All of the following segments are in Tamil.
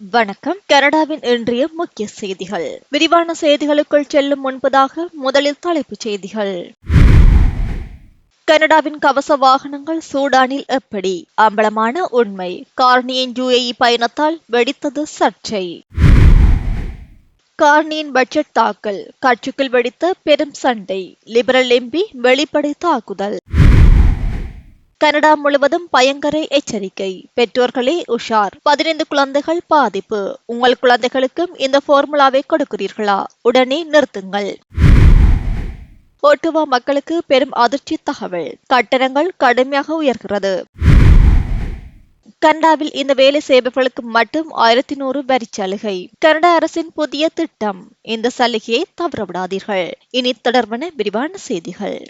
வணக்கம். கனடாவின் இன்றைய முக்கிய செய்திகள். விரிவான செய்திகளுக்குள் செல்லும் முன்பதாக முதலில் தலைப்புச் செய்திகள். கனடாவின் கவச வாகனங்கள் சூடானில் எப்படி? அம்பலமான உண்மை. கார்னியின் யுஏஇ பயணத்தால் வெடித்தது சர்ச்சை. கார்னியின் பட்ஜெட் தாக்கல். கட்சிக்குள் வெடித்த பெரும் சண்டை. லிபரல் எம்பி வெளிப்படை தாக்குதல். கனடா முழுவதும் பயங்கர எச்சரிக்கை. பெற்றோர்களே உஷார். பதினைந்து குழந்தைகள் பாதிப்பு. உங்கள் குழந்தைகளுக்கும் இந்த பார்முலாவை கொடுக்கிறீர்களா? உடனே நிறுத்துங்கள். ஒட்டுவா மக்களுக்கு பெரும் அதிர்ச்சி தகவல். கட்டணங்கள் கடுமையாக உயர்கிறது. கனடாவில் இந்த வேலை செய்பவர்களுக்கு மட்டும் ஆயிரத்தி நூறு வரி சலுகை. கனடா அரசின் புதிய திட்டம். இந்த சலுகையை தவறவிடாதீர்கள். இனி தொடர்பான விரிவான செய்திகள்.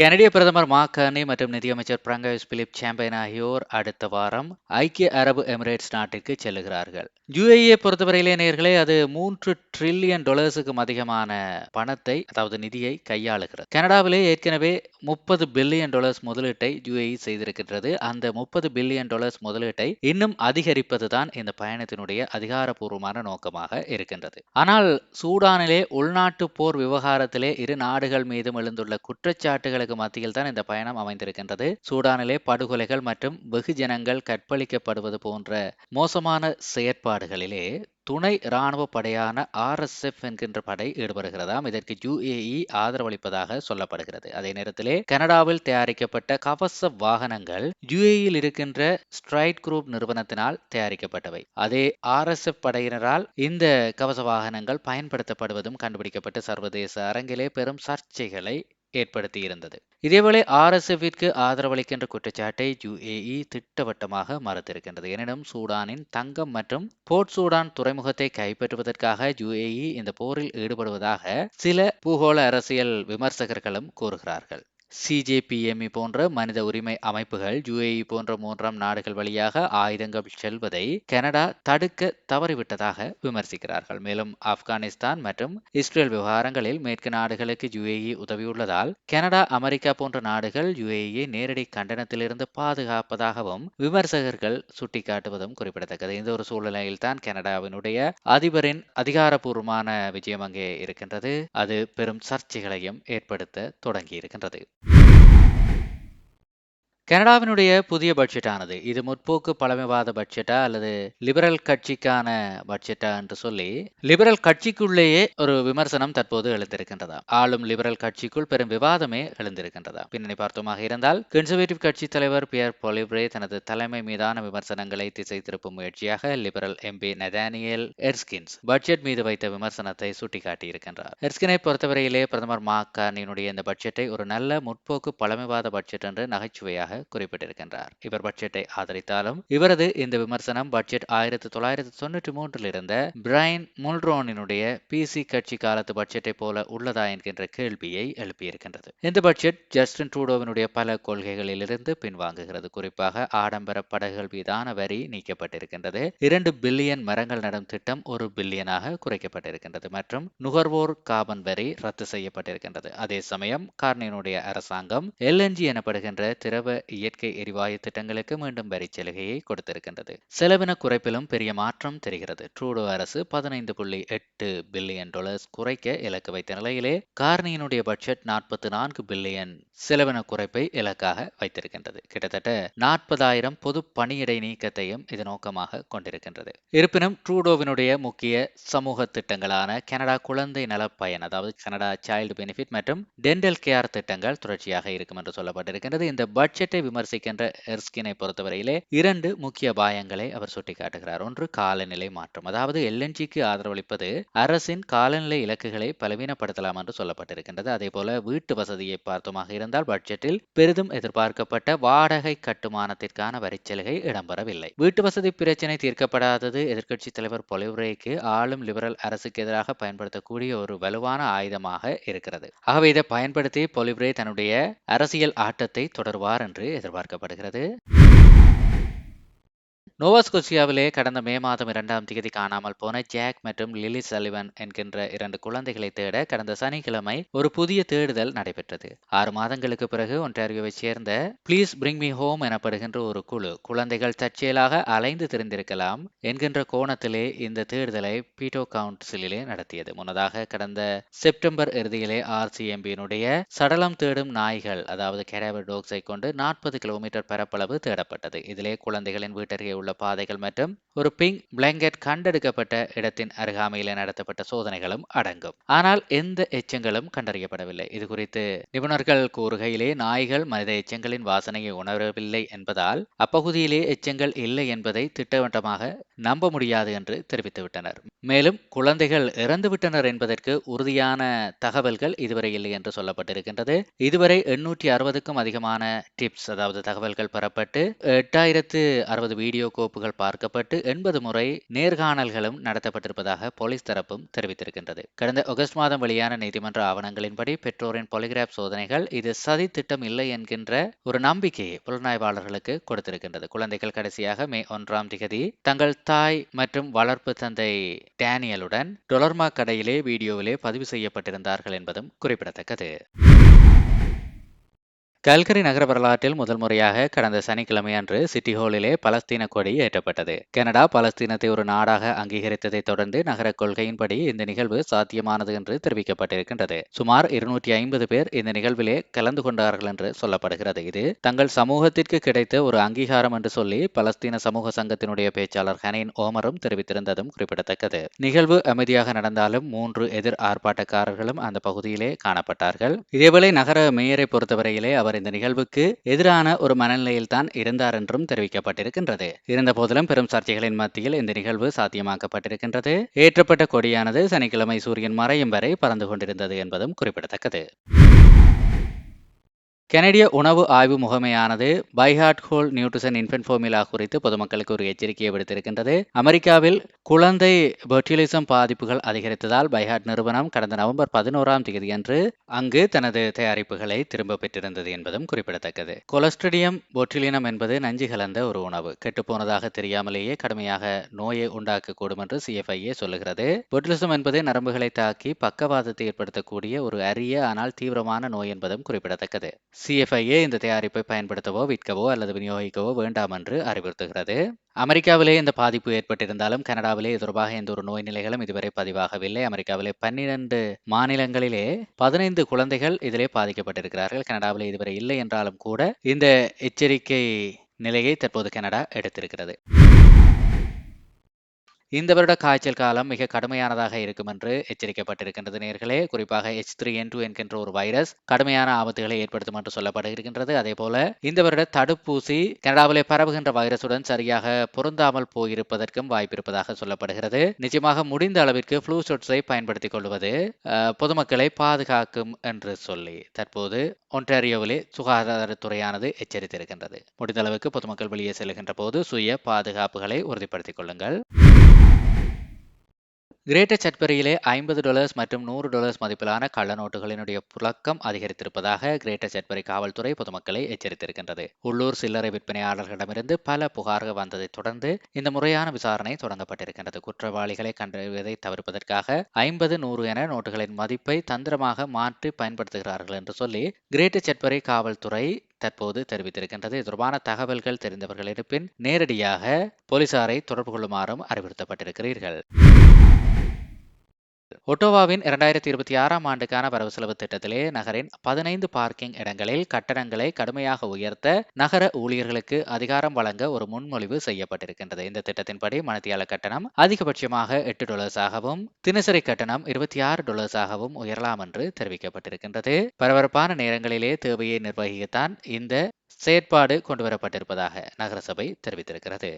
கனடிய பிரதமர் மார்க் கர்னி மற்றும் நிதியமைச்சர் பிரங்கயோஸ் பிலிப் சாம்பைன் ஆகியோர் அடுத்த வாரம் ஐக்கிய அரபு எமிரேட்ஸ் நாட்டிற்கு செல்லுகிறார்கள். யுஏஏ பொறுத்தவரையிலே நேர்களே அது மூன்று ட்ரில்லியன் டாலர்ஸுக்கும் அதிகமான பணத்தை அதாவது நிதியை கையாளுகிறது. கனடாவிலே ஏற்கனவே முப்பது பில்லியன் டாலர்ஸ் முதலீட்டை யுஏஇ செய்திருக்கின்றது. அந்த முப்பது பில்லியன் டாலர்ஸ் முதலீட்டை இன்னும் அதிகரிப்பதுதான் இந்த பயணத்தினுடைய அதிகாரப்பூர்வமான நோக்கமாக இருக்கின்றது. ஆனால் சூடானிலே உள்நாட்டு போர் விவகாரத்திலே இரு நாடுகள் மீதும் எழுந்துள்ள குற்றச்சாட்டுகளுக்கு மத்தியில் தான் இந்த பயணம் அமைந்திருக்கின்றது. சூடானிலே படுகொலைகள் மற்றும் வெகுஜனங்கள் கற்பழிக்கப்படுவது போன்ற மோசமான செயற்பாடுகளிலே துணை இராணுவ படையான ஆர்எஸ்எஃப் என்கின்ற படை ஈடுபடுகிறதாம். இதற்கு யுஏஇ ஆதரவளிப்பதாக சொல்லப்படுகிறது. அதே நேரத்திலே கனடாவில் தயாரிக்கப்பட்ட கவச வாகனங்கள் யுஏஇயில் இருக்கின்ற ஸ்ட்ரைட் குரூப் நிறுவனத்தினால் தயாரிக்கப்பட்டவை. அதே ஆர்எஸ்எஃப் படையினரால் இந்த கவச வாகனங்கள் பயன்படுத்தப்படுவதும் கண்டுபிடிக்கப்பட்டு சர்வதேச அரங்கிலே பெரும் சர்ச்சைகளை ஏற்படுத்தியிருந்தது. இதேவேளை ஆர்எஸ்எஃபிற்கு ஆதரவளிக்கின்ற குற்றச்சாட்டை யுஏஇ திட்டவட்டமாக மறுத்திருக்கின்றது. எனினும் சூடானின் தங்கம் மற்றும் போர்ட் சூடான் துறைமுகத்தை கைப்பற்றுவதற்காக யுஏஇ இந்த போரில் ஈடுபடுவதாக சில பூகோள அரசியல் விமர்சகர்களும் கூறுகிறார்கள். சிஜேபிஎம்இ போன்ற மனித உரிமை அமைப்புகள் யுஏஇ போன்ற மூன்றாம் நாடுகள் வழியாக ஆயுதங்கள் செல்வதை கனடா தடுக்க தவறிவிட்டதாக விமர்சிக்கிறார்கள். மேலும் ஆப்கானிஸ்தான் மற்றும் இஸ்ரேல் விவகாரங்களில் மேற்கு நாடுகளுக்கு யுஏஇ உதவியுள்ளதால் கனடா அமெரிக்கா போன்ற நாடுகள் யுஏஇயை நேரடி கண்டனத்திலிருந்து பாதுகாப்பதாகவும் விமர்சகர்கள் சுட்டிக்காட்டுவதும் குறிப்பிடத்தக்கது. இந்த ஒரு சூழ்நிலையில் தான் கனடாவினுடைய அதிபரின் அதிகாரப்பூர்வமான விஜயம் அங்கே இருக்கின்றது. அது பெரும் சர்ச்சைகளையும் ஏற்படுத்த தொடங்கி இருக்கின்றது கனடாவினுடைய புதிய பட்ஜெட்டானது. இது முற்போக்கு பழமைவாத பட்ஜெட்டா அல்லது லிபரல் கட்சிக்கான பட்ஜெட்டா என்று சொல்லி லிபரல் கட்சிக்குள்ளேயே ஒரு விமர்சனம் தற்போது எழுந்திருக்கின்றதா? ஆளும் லிபரல் கட்சிக்குள் பெரும் விவாதமே எழுந்திருக்கின்றதா? பின்னணி பார்த்தோமாக இருந்தால் கன்சர்வேட்டிவ் கட்சி தலைவர் பியர் பொலிப்ரே தனது தலைமை மீதான விமர்சனங்களை திசை திருப்பும் முயற்சியாக liberal MP Nathaniel Erskine's budget மீது வைத்த விமர்சனத்தை சுட்டிக்காட்டியிருக்கின்றார். எர்ஸ்கினை பொறுத்தவரையிலே பிரதமர் மார்க் கார்னியினுடைய இந்த பட்ஜெட்டை ஒரு நல்ல முற்போக்கு பழமைவாத பட்ஜெட் என்று நகைச்சுவையாக குறிப்பிட்டிருக்கின்றார். இவர் பட்ஜெட்டை ஆதரித்தாலும் இவரது இந்த விமர்சனம் பட்ஜெட் ஆயிரத்தி தொள்ளாயிரத்தி தொன்னூற்றி மூன்றில் இருந்த பிரைன் முல்ரோனினுடைய பிசி கட்சி காலத்து பட்ஜெட்டை போல உள்ளதா என்கின்ற கேள்வியை எழுப்பியிருக்கின்றது. இந்த பட்ஜெட் ஜஸ்டின் ட்ரூடோவினுடைய பல கொள்கைகளிலிருந்து பின்வாங்குகிறது. குறிப்பாக ஆடம்பர படகுகள் மீதான வரி நீக்கப்பட்டிருக்கின்றது. இரண்டு பில்லியன் மரங்கள் நடும் திட்டம் ஒரு பில்லியனாக குறைக்கப்பட்டிருக்கின்றது மற்றும் நுகர்வோர் காபன் வரி ரத்து செய்யப்பட்டிருக்கின்றது. அதே சமயம் கார்னினுடைய அரசாங்கம் எல்என்ஜி எனப்படுகின்ற திரவ இயற்கை எரிவாயு திட்டங்களுக்கு மீண்டும் வரிச்சலுகையை கொடுத்திருக்கின்றது. செலவின குறைப்பிலும் பெரிய மாற்றம் தெரிகிறது. ட்ரூடோ அரசு பதினைந்து புள்ளி எட்டு பில்லியன் டாலர்ஸ் குறைக்க இலக்கு வைத்த நிலையிலே கார்னியினுடைய பட்ஜெட் நாற்பத்தி நான்கு பில்லியன் செலவின குறைப்பை இலக்காக வைத்திருக்கின்றது. கிட்டத்தட்ட நாற்பதாயிரம் பொது பணியிடை நீக்கத்தையும் இது நோக்கமாக கொண்டிருக்கின்றது. இருப்பினும் ட்ரூடோவினுடைய முக்கிய சமூக திட்டங்களான கனடா குழந்தை நல பயன் அதாவது கனடா சைல்டு பெனிஃபிட் மற்றும் டென்டல் கேர் திட்டங்கள் தொடர்ச்சியாக இருக்கும் என்று சொல்லப்பட்டிருக்கின்றது. இந்த பட்ஜெட்டை விமர்சிக்கின்ற எர்ஸ்கினை பொறுத்தவரையிலே இரண்டு முக்கிய பாயங்களை அவர் சுட்டிக்காட்டுகிறார். ஒன்று காலநிலை மாற்றம் அதாவது எல்என்ஜிக்கு ஆதரவளிப்பது அரசின் காலநிலை இலக்குகளை பலவீனப்படுத்தலாம் என்று சொல்லப்பட்டிருக்கின்றது. அதே போல வீட்டு வசதியை பார்த்தோமாக இருந்தால் பட்ஜெட்டில் பெரிதும் எதிர்பார்க்கப்பட்ட வாடகை கட்டுமானத்திற்கான வரிச்சலுகை இடம்பெறவில்லை. வீட்டு வசதி பிரச்சினை தீர்க்கப்படாதது எதிர்க்கட்சி தலைவர் பொலிவுரைக்கு ஆளும் லிபரல் அரசுக்கு எதிராக பயன்படுத்தக்கூடிய ஒரு வலுவான ஆயுதமாக இருக்கிறது. ஆகவே இதை பயன்படுத்தி பொலிவுரே தன்னுடைய அரசியல் ஆட்டத்தை தொடர்வார் என்று எதிர்பார்க்கப்படுகிறது. நோவாஸ்கோசியாவிலே கடந்த மே மாதம் இரண்டாம் தேதி காணாமல் போன ஜாக் மற்றும் லிலி சலிவன் என்கின்ற இரண்டு குழந்தைகளை தேட கடந்த சனிக்கிழமை ஒரு புதிய தேடுதல் நடைபெற்றது. ஆறு மாதங்களுக்கு பிறகு ஒன்டாரியோவைச் சேர்ந்த ப்ளீஸ் பிரிங் மீ ஹோம் எனப்படுகின்ற ஒரு குழு குழந்தைகள் தற்செயலாக அலைந்து திரிந்திருக்கலாம் என்கின்ற கோணத்திலே இந்த தேடுதலை பீட்டோ கவுன்சிலே நடத்தியது. முன்னதாக கடந்த செப்டம்பர் இறுதியிலே ஆர்சிஎம்பியினுடைய சடலம் தேடும் நாய்கள் அதாவது கேடாவர் டோக்ஸை கொண்டு நாற்பது கிலோமீட்டர் பரப்பளவு தேடப்பட்டது. இதிலே குழந்தைகளின் வீட்டருகே உள்ள உள்ள பாதைகள் மற்றும் ஒரு பிங்க் பிளாங்கெட் கண்டெடுக்கப்பட்ட இடத்தின் அருகாமையில் நடத்தப்பட்ட சோதனைகளும் அடங்கும். ஆனால் எந்த எச்சங்களும் கண்டறியப்படவில்லை. இது குறித்து நிபுணர்கள் கூறுகையிலே நாய்கள் மனித எச்சங்களின் வாசனையை உணரவில்லை என்பதால் அப்பகுதியிலே எச்சங்கள் இல்லை என்பதை திட்டவட்டமாக நம்ப முடியாது என்று தெரிவித்துவிட்டனர். மேலும் குழந்தைகள் இறந்துவிட்டனர் என்பதற்கு உறுதியான தகவல்கள் இதுவரை இல்லை என்று சொல்லப்பட்டிருக்கின்றது. இதுவரை எண்ணூற்றி அறுபதுக்கும் அதிகமான டிப்ஸ் அதாவது தகவல்கள் பெறப்பட்டு எட்டாயிரத்து அறுபது வீடியோ கோப்புகள் பார்க்கப்பட்டு எண்பது முறை நேர்காணல்களும் நடத்தப்பட்டிருப்பதாக போலீஸ் தரப்பும் தெரிவித்திருக்கின்றது. கடந்த ஆகஸ்ட் மாதம் வெளியான நீதிமன்ற ஆவணங்களின்படி பெற்றோரின் பொலிகிராப் சோதனைகள் இது சதி திட்டம் இல்லை என்கின்ற ஒரு நம்பிக்கையை புலனாய்வாளர்களுக்கு கொடுத்திருக்கின்றது. குழந்தைகள் கடைசியாக மே ஒன்றாம் திகதி தங்கள் தாய் மற்றும் வளர்ப்பு தந்தை டேனியலுடன் டொலர்மா கடையிலே வீடியோவிலே பதிவு செய்யப்பட்டிருந்தார்கள் என்பதும் குறிப்பிடத்தக்கது. கல்கரி நகர வரலாற்றில் முதல் முறையாக கடந்த சனிக்கிழமை அன்று சிட்டி ஹாலிலே பலஸ்தீன கொடி ஏற்றப்பட்டது. கனடா பலஸ்தீனத்தை ஒரு நாடாக அங்கீகரித்ததை தொடர்ந்து நகர கொள்கையின்படி இந்த நிகழ்வு சாத்தியமானது என்று தெரிவிக்கப்பட்டிருக்கின்றது. சுமார் இருநூற்றி ஐம்பது பேர் இந்த நிகழ்விலே கலந்து கொண்டார்கள் என்று சொல்லப்படுகிறது. இது தங்கள் சமூகத்திற்கு கிடைத்த ஒரு அங்கீகாரம் என்று சொல்லி பலஸ்தீன சமூக சங்கத்தினுடைய பேச்சாளர் ஹனீன் ஓமரும் தெரிவித்திருந்ததும் குறிப்பிடத்தக்கது. நிகழ்வு அமைதியாக நடந்தாலும் மூன்று எதிர் ஆர்ப்பாட்டக்காரர்களும் அந்த பகுதியிலே காணப்பட்டார்கள். இதேவேளை நகர மேயரை பொறுத்தவரையிலே அவர் இந்த நிகழ்வுக்கு எதிரான ஒரு மனநிலையில் தான் இருந்தார் என்றும் தெரிவிக்கப்பட்டிருக்கின்றது. இருந்த போதிலும் பெரும் சர்ச்சைகளின் மத்தியில் இந்த நிகழ்வு சாத்தியமாக்கப்பட்டிருக்கின்றது. ஏற்றப்பட்ட கொடியானது சனிக்கிழமை சூரியன் மறையும் வரை பறந்து கொண்டிருந்தது என்பதும் குறிப்பிடத்தக்கது. கனடிய உணவு ஆய்வு முகமையானது ByHeart whole nutrition infant formula குறித்து பொதுமக்களுக்கு ஒரு எச்சரிக்கையை விடுத்திருக்கின்றது. அமெரிக்காவில் குழந்தை பெர்டிலிசம் பாதிப்புகள் அதிகரித்ததால் பைஹாட் நிறுவனம் கடந்த நவம்பர் பதினோராம் தேதியன்று அங்கு தனது தயாரிப்புகளை திரும்ப பெற்றிருந்தது என்பதும் குறிப்பிடத்தக்கது. கொலஸ்ட்ரிடியம் பொட்டிலினம் என்பது நஞ்சு கலந்த ஒரு உணவு. கெட்டுப்போனதாக தெரியாமலேயே கடுமையாக நோயை உண்டாக்கக்கூடும் என்று சிஎஃப்ஐஏ சொல்லுகிறது. பொட்டிலிசம் என்பது நரம்புகளை தாக்கி பக்கவாதத்தை ஏற்படுத்தக்கூடிய ஒரு அரிய ஆனால் தீவிரமான நோய் என்பதும் குறிப்பிடத்தக்கது. சிஎஃப்ஐஏ இந்த தயாரிப்பை பயன்படுத்தவோ விற்கவோ அல்லது விநியோகிக்கவோ வேண்டாம் என்று அறிவுறுத்துகிறது. அமெரிக்காவிலே இந்த பாதிப்பு ஏற்பட்டிருந்தாலும் கனடாவிலே இது தொடர்பாக எந்த ஒரு நோய் நிலைகளும் இதுவரை பதிவாகவில்லை. அமெரிக்காவிலே பன்னிரண்டு மாநிலங்களிலே பதினைந்து குழந்தைகள் இதிலே பாதிக்கப்பட்டிருக்கிறார்கள். கனடாவிலே இதுவரை இல்லை என்றாலும் கூட இந்த எச்சரிக்கை நிலையை தற்போது கனடா எடுத்திருக்கிறது. இந்த வருட காய்ச்சல் காலம் மிக கடுமையானதாக இருக்கும் என்று எச்சரிக்கப்பட்டிருக்கின்றது நேர்களே. குறிப்பாக எச் த்ரீ என் டூ என்கின்ற ஒரு வைரஸ் கடுமையான ஆபத்துகளை ஏற்படுத்தும் என்று சொல்லப்படுகின்றது. அதே போல இந்த வருட தடுப்பூசி கனடாவிலே பரவுகின்ற வைரசுடன் சரியாக பொருந்தாமல் போயிருப்பதற்கும் வாய்ப்பிருப்பதாக சொல்லப்படுகிறது. நிச்சயமாக முடிந்த அளவிற்கு ஃப்ளூ ஷாட்ஸை பயன்படுத்திக் கொள்வது அஹ், பொதுமக்களை பாதுகாக்கும் என்று சொல்லி தற்போது ஒன்டாரியோவிலே சுகாதாரத்துறையானது எச்சரித்திருக்கின்றது. முடிந்த அளவுக்கு பொதுமக்கள் வெளியே செல்கின்ற போது சுய பாதுகாப்புகளை உறுதிப்படுத்திக் கொள்ளுங்கள். கிரேட்டர் சட்பரியிலே ஐம்பது டாலர்ஸ் மற்றும் நூறு டாலர்ஸ் மதிப்பிலான கள்ள நோட்டுகளினுடைய புழக்கம் அதிகரித்திருப்பதாக கிரேட்டர் சட்பரி காவல்துறை பொதுமக்களை எச்சரித்திருக்கின்றது. உள்ளூர் சில்லறை விற்பனையாளர்களிடமிருந்து பல புகார்கள் வந்ததைத் தொடர்ந்து இந்த முறையான விசாரணை தொடங்கப்பட்டிருக்கின்றது. குற்றவாளிகளை கண்டறிவதை தவிர்ப்பதற்காக ஐம்பது நூறு என நோட்டுகளின் மதிப்பை தந்திரமாக மாற்றி பயன்படுத்துகிறார்கள் என்று சொல்லி கிரேட்டர் சட்பரி காவல்துறை தற்போது தெரிவித்திருக்கின்றது. தொடர்பான தகவல்கள் தெரிந்தவர்கள் இருப்பின் நேரடியாக போலீசாரை தொடர்பு கொள்ளுமாறும் அறிவுறுத்தப்பட்டிருக்கிறீர்கள். ஒட்டோவாவின் இரண்டாயிரத்தி இருபத்தி ஆறாம் ஆண்டுக்கான வரவு செலவு திட்டத்திலே நகரின் பதினைந்து பார்க்கிங் இடங்களில் கட்டணங்களை கடுமையாக உயர்த்த நகர ஊழியர்களுக்கு அதிகாரம் வழங்க ஒரு முன்மொழிவு செய்யப்பட்டிருக்கின்றது. இந்த திட்டத்தின்படி மனத்தியால கட்டணம் அதிகபட்சமாக எட்டு டாலர்ஸாகவும் தினசரி கட்டணம் இருபத்தி ஆறு டாலர்ஸாகவும் உயரலாம் என்று தெரிவிக்கப்பட்டிருக்கின்றது. பரபரப்பான நேரங்களிலே தேவையை நிர்வகிக்கத்தான் இந்த செயற்பாடு கொண்டுவரப்பட்டிருப்பதாக நகரசபை தெரிவித்திருக்கிறது.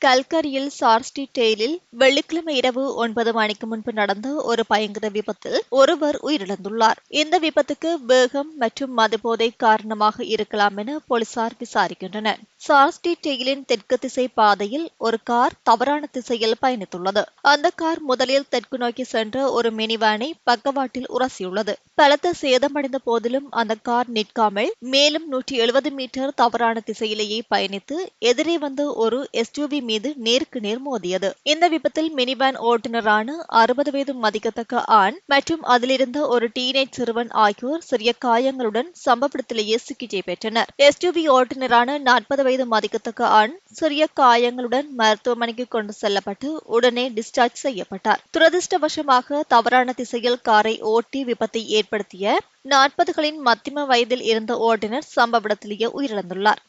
கல்கரியில் சார்ஸ்டி டெயிலில் வெள்ளிக்கிழமை இரவு ஒன்பது மணிக்கு முன்பு நடந்த ஒரு பயங்கர விபத்தில் ஒருவர் உயிரிழந்துள்ளார். இந்த விபத்துக்கு வேகம் மற்றும் மதுபோதை காரணமாக இருக்கலாம் என போலீசார் விசாரிக்கின்றனர். சார்ஸ்டி டெயிலின் தெற்கு திசை பாதையில் ஒரு கார் தவறான திசையில் பயணித்துள்ளது. அந்த கார் முதலில் தெற்கு நோக்கி சென்ற ஒரு மினிவேனை பக்கவாட்டில் உரசியுள்ளது. பலத்த சேதமடைந்த போதிலும் அந்த கார் நிற்காமல் மேலும் நூற்றி எழுபது மீட்டர் தவறான திசையிலேயே பயணித்து எதிரே வந்த ஒரு எஸ்யூவி மீது நேருக்கு நேர் மோதியது. இந்த விபத்தில் மினிவேன் ஓட்டுநரான அறுபது வயது மதிக்கத்தக்க ஆண் மற்றும் அதிலிருந்த ஒரு டீனேஜ் சிறுவன் ஆகியோர் சிறிய காயங்களுடன் சம்பவ இடத்திலேயே சிகிச்சை பெற்றனர். எஸ்யூவி ஓட்டுநரான நாற்பது வயது மதிக்கத்தக்க ஆண் சிறிய காயங்களுடன் மருத்துவமனைக்கு கொண்டு செல்லப்பட்டு உடனே டிஸ்சார்ஜ் செய்யப்பட்டார். துரதிருஷ்டவசமாக தவறான திசையில் காரை ஓட்டி விபத்தை ஏற்படுத்திய நாற்பதுகளின் மத்திம வயதில் இருந்த ஓட்டுநர் சம்பவ இடத்திலேயே உயிரிழந்துள்ளார்.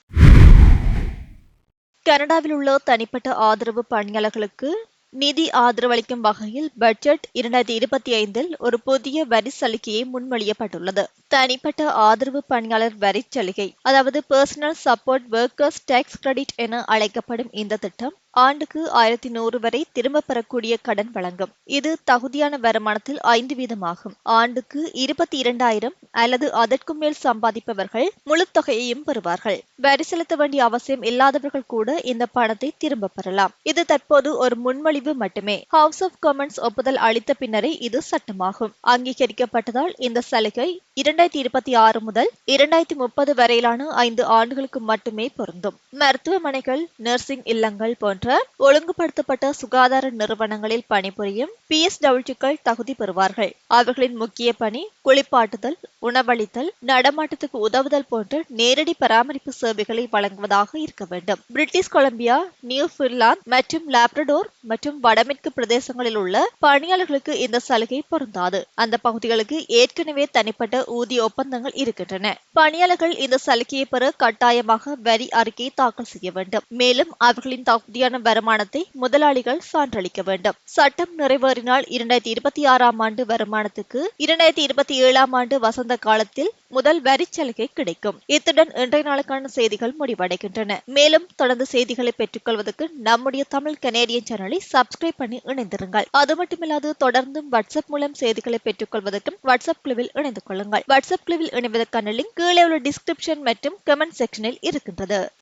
கனடாவில் உள்ள தனிப்பட்ட ஆதரவு பணியாளர்களுக்கு நிதி ஆதரவளிக்கும் வகையில் பட்ஜெட் இரண்டாயிரத்தி இருபத்தி ஐந்தில் ஒரு புதிய வரி சலுகையை முன்மொழியப்பட்டுள்ளது. தனிப்பட்ட ஆதரவு பணியாளர் வரி சலுகை அதாவது personal support workers tax credit என அழைக்கப்படும் இந்த திட்டம் ஆண்டுக்கு ஆயிரத்தி நூறு வரை திரும்ப பெறக்கூடிய கடன் வழங்கும். இது தகுதியான வருமானத்தில் ஐந்து வீதமாகும். ஆண்டுக்கு இருபத்தி இரண்டாயிரம் அல்லது அதற்கும் மேல் சம்பாதிப்பவர்கள் முழு தொகையையும் பெறுவார்கள். வரி செலுத்த வேண்டிய அவசியம் இல்லாதவர்கள் கூட இந்த பணத்தை திரும்ப பெறலாம். இது தற்போது ஒரு முன்மொழி முன்மொழிவு மட்டுமே. ஹவுஸ் ஆஃப் காமன்ஸ் ஒப்புதல் அளித்த பின்னரே இது சட்டமாகும். அங்கீகரிக்கப்பட்டதால் இந்த சலுகை இரண்டாயிரத்தி இருபத்தி ஆறு முதல் இரண்டாயிரத்தி முப்பது வரையிலான ஐந்து ஆண்டுகளுக்கு மட்டுமே பொருந்தும். மருத்துவமனைகள் நர்சிங் இல்லங்கள் போன்ற ஒழுங்குபடுத்தப்பட்ட சுகாதார நிறுவனங்களில் பணிபுரியும் பிஎஸ்டபிள்யூக்கள் தகுதி பெறுவார்கள். அவர்களின் முக்கிய பணி குளிப்பாட்டுதல் உணவளித்தல் நடமாட்டத்துக்கு உதவுதல் போன்ற நேரடி பராமரிப்பு சேவைகளை வழங்குவதாக இருக்க வேண்டும். பிரிட்டிஷ் கொலம்பியா நியூஃபின்லாந்து மற்றும் லாப்ரடோர் மற்றும் வடமேற்கு பிரதேசங்களில் உள்ள பணியாளர்களுக்கு இந்த சலுகை பொருந்தாது. அந்த பகுதிகளுக்கு ஏற்கனவே தனிப்பட்ட ஊதிய ஒப்பந்தங்கள் இருக்கின்றன. பணியாளர்கள் இந்த சலுகையை பெற கட்டாயமாக வரி அறிக்கையை தாக்கல் செய்ய வேண்டும். மேலும் அவர்களின் தகுதியான வருமானத்தை முதலாளிகள் சான்றளிக்க வேண்டும். சட்டம் நிறைவேறினால் இரண்டாயிரத்தி இருபத்தி ஆறாம் ஆண்டு வருமானத்துக்கு இரண்டாயிரத்தி இருபத்தி ஏழாம் ஆண்டு வசந்த காலத்தில் முதல் வரி சலுகை கிடைக்கும். இத்துடன் இன்றைய நாளுக்கான செய்திகள் முடிவடைகின்றன. மேலும் தொடர்ந்து செய்திகளை பெற்றுக்கொள்வதற்கு நம்முடைய தமிழ் கனேடியன் சேனலை சப்ஸ்கிரைப் பண்ணி இணைந்திருங்கள். அது மட்டுமில்லாது தொடர்ந்தும் வாட்ஸ்அப் மூலம் செய்திகளை பெற்றுக்கொள்வதற்கும் வாட்ஸ்அப் குழுவில் இணைந்து கொள்ளுங்கள். வாட்ஸ்அப் குழுவில் இணைவதற்கான லிங்க் கீழே உள்ள டிஸ்கிரிப்ஷன் மற்றும் கமெண்ட் செக்ஷனில் இருக்கின்றது.